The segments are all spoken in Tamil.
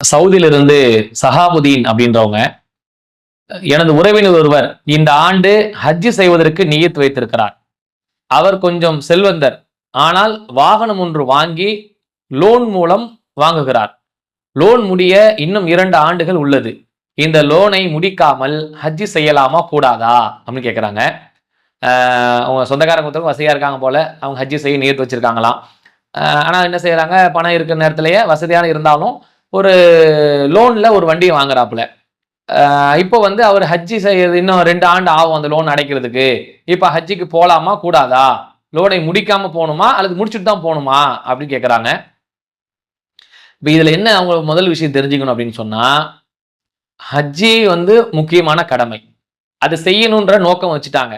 சவுதியிலிருந்து சஹாபுதீன் அப்படின்றவங்க எனது உறவினர் ஒருவர் இந்த ஆண்டு ஹஜ்ஜி செய்வதற்கு நியத் வைத்திருக்கிறார். அவர் கொஞ்சம் செல்வந்தர் ஆனால் வாகனம் ஒன்று வாங்கி லோன் மூலம் வாங்குகிறார். லோன் முடிய இன்னும் இரண்டு ஆண்டுகள் உள்ளது. இந்த லோனை முடிக்காமல் ஹஜ்ஜி செய்யலாமா கூடாதா? அப்படின்னு கேட்குறாங்க அவங்க சொந்தக்காரங்க ஒருத்தவங்க வசதியாக இருக்காங்க போல அவங்க ஹஜ்ஜி செய்ய நியத்து வச்சிருக்காங்களாம். ஆனால் என்ன செய்கிறாங்க பணம் இருக்கிற நேரத்திலேயே வசதியான இருந்தாலும் ஒரு லோனில் ஒரு வண்டியை வாங்குறாப்புல. இப்போ வந்து அவர் ஹஜ்ஜி செய்யறது இன்னும் ரெண்டு ஆண்டு ஆகும் அந்த லோன் அடைக்கிறதுக்கு. இப்போ ஹஜ்ஜிக்கு போகலாமா கூடாதா? லோனை முடிக்காமல் போகணுமா அல்லது முடிச்சுட்டு தான் போகணுமா? அப்படின்னு கேட்குறாங்க இப்போ இதில் என்ன அவங்க முதல் விஷயம் தெரிஞ்சுக்கணும் அப்படின்னு சொன்னால் ஹஜ்ஜி வந்து முக்கியமான கடமை. அது செய்யணுன்ற நோக்கம் வச்சுட்டாங்க.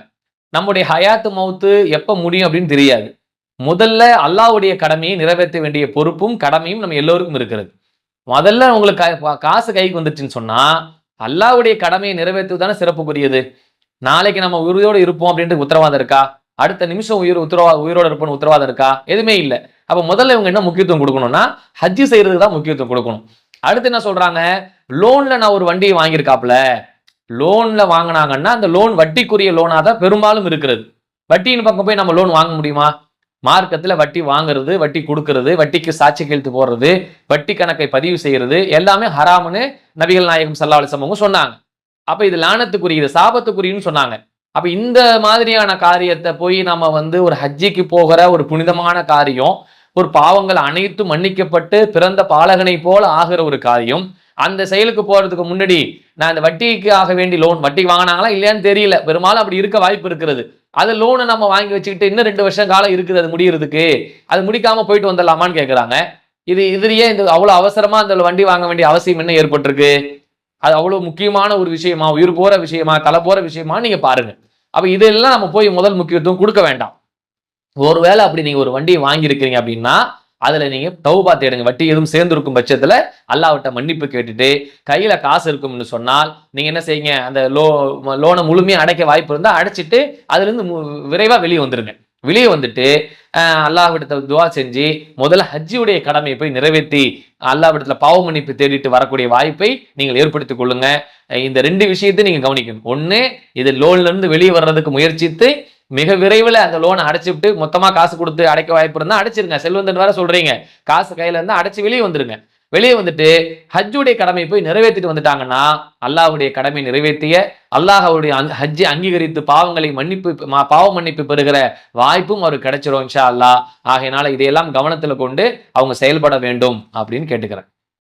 நம்முடைய ஹயாத்து மவுத்து எப்போ முடியும் அப்படின்னு தெரியாது. முதல்ல அல்லாவுடைய கடமையை நிறைவேற்ற வேண்டிய பொறுப்பும் கடமையும் நம்ம எல்லோருக்கும் இருக்கிறது. முதல்ல உங்களுக்கு காசு கைக்கு வந்துச்சுன்னு சொன்னா அல்லாவுடைய கடமையை நிறைவேற்றுவது தானே சிறப்புக்குரியது. நாளைக்கு நம்ம உயிரோடு இருப்போம் அப்படின்ட்டு உத்தரவாதம் இருக்கா? அடுத்த நிமிஷம் உயிர் உத்தரவா உயிரோடு இருப்போம்னு உத்தரவாதம் இருக்கா? எதுவுமே இல்லை. அப்ப முதல்ல இவங்க என்ன முக்கியத்துவம் கொடுக்கணும்னா ஹஜ்ஜு செய்யறதுக்கு தான் முக்கியத்துவம் கொடுக்கணும். அடுத்து என்ன சொல்றாங்க? லோன்ல நான் ஒரு வண்டியை வாங்கியிருக்காப்ல லோன்ல வாங்கினாங்கன்னா அந்த லோன் வட்டிக்குரிய லோனா தான் பெரும்பாலும் இருக்கிறது. வட்டியின் பக்கம் போய் நம்ம லோன் வாங்க முடியுமா? மார்க்கத்தில் வட்டி வாங்குறது வட்டி கொடுக்கறது வட்டிக்கு சாட்சி கெழுத்து போடுறது வட்டி கணக்கை பதிவு செய்யறது எல்லாமே ஹராம்னு நபிகள் நாயகம் சல்லா அலிசமவங்க சொன்னாங்க. அப்போ இது லானத்துக்குரியது சாபத்துக்குரியன்னு சொன்னாங்க. அப்போ இந்த மாதிரியான காரியத்தை போய் நம்ம வந்து ஒரு ஹஜ்ஜிக்கு போகிற ஒரு புனிதமான காரியம் ஒரு பாவங்கள் அனைத்தும் மன்னிக்கப்பட்டு பிறந்த பாலகனை போல ஆகிற ஒரு காரியம் அந்த செயலுக்கு போறதுக்கு முன்னாடி நான் இந்த வட்டிக்கு ஆக வேண்டி லோன் வட்டி வாங்கினாங்களா இல்லையான்னு தெரியல. பெரும்பாலும் அப்படி இருக்க வாய்ப்பு இருக்கிறது. அது லோனை நம்ம வாங்கி வச்சுக்கிட்டு இன்னும் ரெண்டு வருஷம் காலம் இருக்குது அது முடியறதுக்கு. அது முடிக்காம போயிட்டு வந்துடலாமான்னு கேட்குறாங்க இது இதுலயே இந்த அவ்வளோ அவசரமா அந்த வண்டி வாங்க வேண்டிய அவசியம் என்ன ஏற்பட்டிருக்கு? அது அவ்வளோ முக்கியமான ஒரு விஷயமா உயிர் போற விஷயமா தலை போற விஷயமா நீங்க பாருங்க. அப்ப இதெல்லாம் நம்ம போய் முதல் முக்கியத்துவம் கொடுக்க வேண்டாம். ஒருவேளை அப்படி நீங்க ஒரு வண்டியை வாங்கியிருக்கிறீங்க அப்படின்னா அதுல நீங்க தௌபா தேடுங்க. வட்டி எதுவும் சேர்ந்து இருக்கும் பட்சத்துல அல்லாவிட்ட மன்னிப்பு கேட்டுட்டு கையில காசு இருக்கும்னு சொன்னால் நீங்க என்ன செய்யுங்க? அந்த லோ லோனை முழுமையா அடைக்க வாய்ப்பு இருந்தால் அடைச்சிட்டு அதுல இருந்து மு- விரைவா வெளியே வந்துருங்க. வெளியே வந்துட்டு அஹ் அல்லாஹ்விடத்தை துவா செஞ்சு முதல்ல ஹஜ்ஜியுடைய கடமையை போய் நிறைவேற்றி அல்லாஹ்விடத்துல பாவ மன்னிப்பு தேடிட்டு வரக்கூடிய வாய்ப்பை நீங்கள் ஏற்படுத்திக் கொள்ளுங்க. இந்த ரெண்டு விஷயத்தையும் நீங்க கவனிக்கணும். ஒன்று இது லோன்ல இருந்து வெளியே வர்றதுக்கு முயற்சித்து மிக விரைவில் அந்த லோனை அடைச்சிவிட்டு மொத்தமாக காசு கொடுத்து அடைக்க வாய்ப்பு இருந்தால் அடைச்சிருங்க. செல்வந்தன் வேற சொல்றீங்க. காசு கையில இருந்தால் அடைச்சி வெளியே வந்துருங்க. வெளியே வந்துட்டு ஹஜ்ஜுடைய கடமை போய் நிறைவேற்றிட்டு வந்துட்டாங்கன்னா அல்லாஹுடைய கடமை நிறைவேற்றிய அல்லாஹ் அவருடைய ஹஜ்ஜை அங்கீகரித்து பாவங்களை மன்னிப்பு பாவ மன்னிப்பு பெறுகிற வாய்ப்பும் அவருக்கு கிடைச்சிரும் இன்ஷா அல்லாஹ். ஆகையினால இதையெல்லாம் கவனத்தில் கொண்டு அவங்க செயல்பட வேண்டும் அப்படின்னு கேட்டுக்கிறேன்.